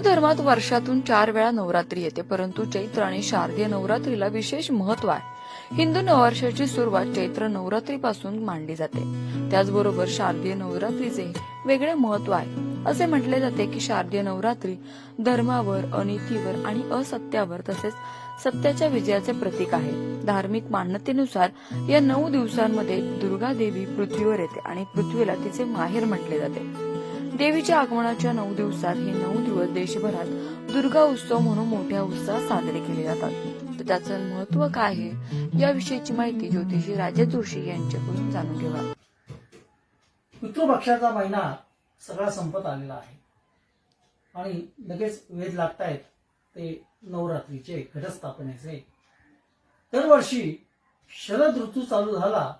धर्मात वर्षातून चार वेळा नवरात्री येते परंतु चैत्र आणि शारदीय नवरात्रीला विशेष महत्त्व आहे. हिंदू नववर्षाची सुरुवात चैत्र नवरात्रीपासून मांडली जाते. त्याचबरोबर शारदीय नवरात्रीचे वेगळे महत्त्व आहे. असे म्हटले जाते की शारदीय नवरात्री धर्मावर अनितीवर आणि असत्यावर तसेच सत्याच्या विजयाचे प्रतीक आहे. धार्मिक मान्यतेनुसार या नऊ दिवसांमध्ये दुर्गा देवी पृथ्वीवर येते आणि पृथ्वीला तिचे माहेर म्हटले जाते. देवीच्या आगमनाच्या नऊ दिवसात हे नऊ दिवस देशभरात दुर्गा उत्सव म्हणून मोठ्या उत्साहात साजरे केले जातात. तर त्याचं महत्त्व काय आहे? याविषयीची माहिती ज्योतिषी राजा जोशी यांच्याकडून जाणून घेऊया. पितृपक्षाचा महिना सगळा संपत आलेला आहे. आणि लगेच वेध लागतायत ते नवरात्रीचे घटस्थापनेचे. दरवर्षी शरद ऋतू चालू झाला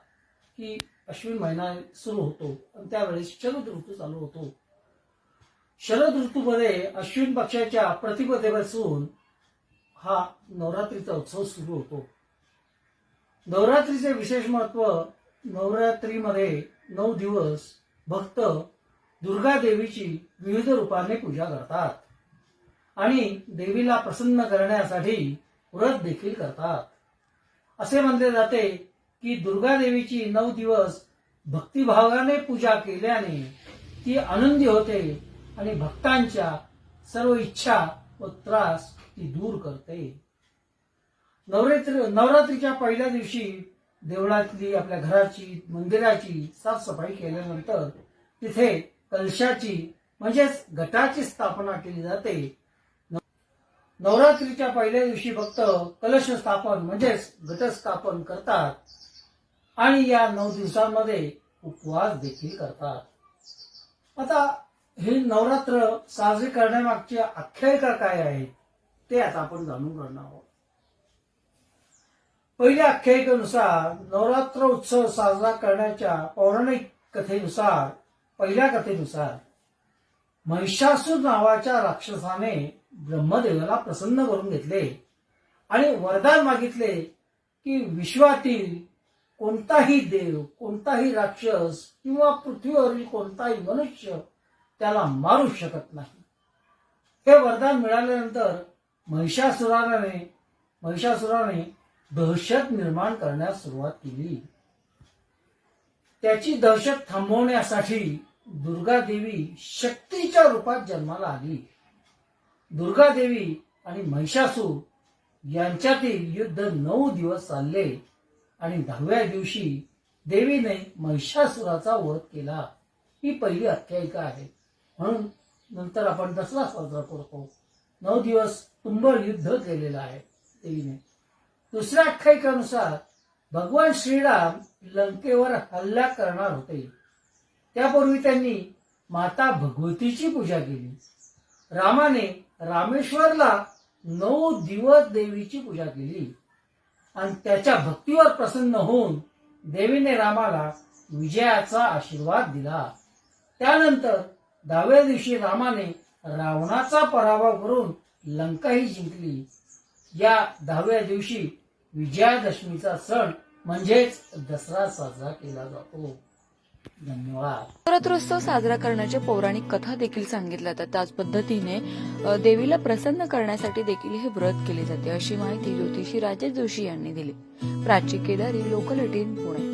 की अश्विन महिना सुरू होतो. आणि त्यावेळेस शरद ऋतू चालू होतो. शरद ऋतूमध्ये अश्विन पक्षाच्या प्रतिपदेपासून हा नवरात्रीचा उत्सव सुरू होतो. नवरात्रीचे विशेष महत्त्व नवरात्रीमध्ये नऊ दिवस भक्त दुर्गा देवीची विविध रूपाने पूजा करतात आणि देवीला प्रसन्न करण्यासाठी व्रत देखील करतात. असे म्हणले जाते की दुर्गा देवीची नऊ दिवस भक्तिभावाने पूजा केल्याने ती आनंदी होते आणि भक्तांच्या सर्व इच्छा व त्रास ती दूर करते नवरात्री नवरात्रीच्या पहिल्या दिवशी देवळातली आपल्या घराची मंदिराची साफसफाई केल्यानंतर तिथे कलशाची म्हणजेच घटाची स्थापना केली जाते. नवरात्रीच्या पहिल्या दिवशी फक्त कलश स्थापन म्हणजेच घटस्थापन करतात आणि या नऊ दिवसांमध्ये उपवास देखील करतात. आता हे नवरात्र साजरे करण्यामागची आख्यायिका काय आहे ते आता आपण जाणून करणार आहोत. पहिल्या आख्यायिकेनुसार नवरात्र उत्सव साजरा करण्याच्या पौराणिक कथेनुसार पहिल्या कथेनुसार महिषासूर नावाच्या राक्षसाने ब्रह्मदेवाला प्रसन्न करून घेतले आणि वरदान मागितले की विश्वातील कोणताही देव कोणताही राक्षस किंवा पृथ्वीवरील कोणताही मनुष्य त्याला मारू शकत नाही. हे वरदान मिळाल्यानंतर महिषासुराने महिषासुराने दहशत निर्माण करण्यास सुरुवात केली. त्याची दहशत थांबवण्यासाठी दुर्गा देवी शक्तीच्या रूपात जन्माला आली. दुर्गा देवी आणि महिषासूर यांच्यातील युद्ध नऊ दिवस चालले आणि दहाव्या दिवशी देवीने महिषासुराचा वध केला. ही पहिली आख्यायिका आहे. म्हणून नंतर आपण दसरा साजरा करतो. नऊ दिवस तुंबळ युद्ध केलेलं आहे देवीने. दुसऱ्या आख्यायिकानुसार भगवान श्रीराम लंकेवर हल्ला करणार होते. त्यापूर्वी त्यांनी माता भगवतीची पूजा केली. रामाने रामेश्वरला नऊ दिवस देवीची पूजा केली. आणि त्याच्या भक्तीवर प्रसन्न होऊन देवीने रामाला विजयाचा आशीर्वाद दिला. त्यानंतर दहाव्या दिवशी रामाने रावणाचा पराभव करून लंकाही जिंकली. या दहाव्या दिवशी विजयादशमीचा सण म्हणजेच दसरा साजरा केला जातो. धन्यवाद. नवरात्रोत्सव साजरा करण्याच्या पौराणिक कथा देखील सांगितल्या जातात. त्याच पद्धतीने देवीला प्रसन्न करण्यासाठी देखील हे व्रत केले जाते अशी माहिती ज्योतिषी राजेश जोशी यांनी दिली. Prachi Kedari local eighteen Pune.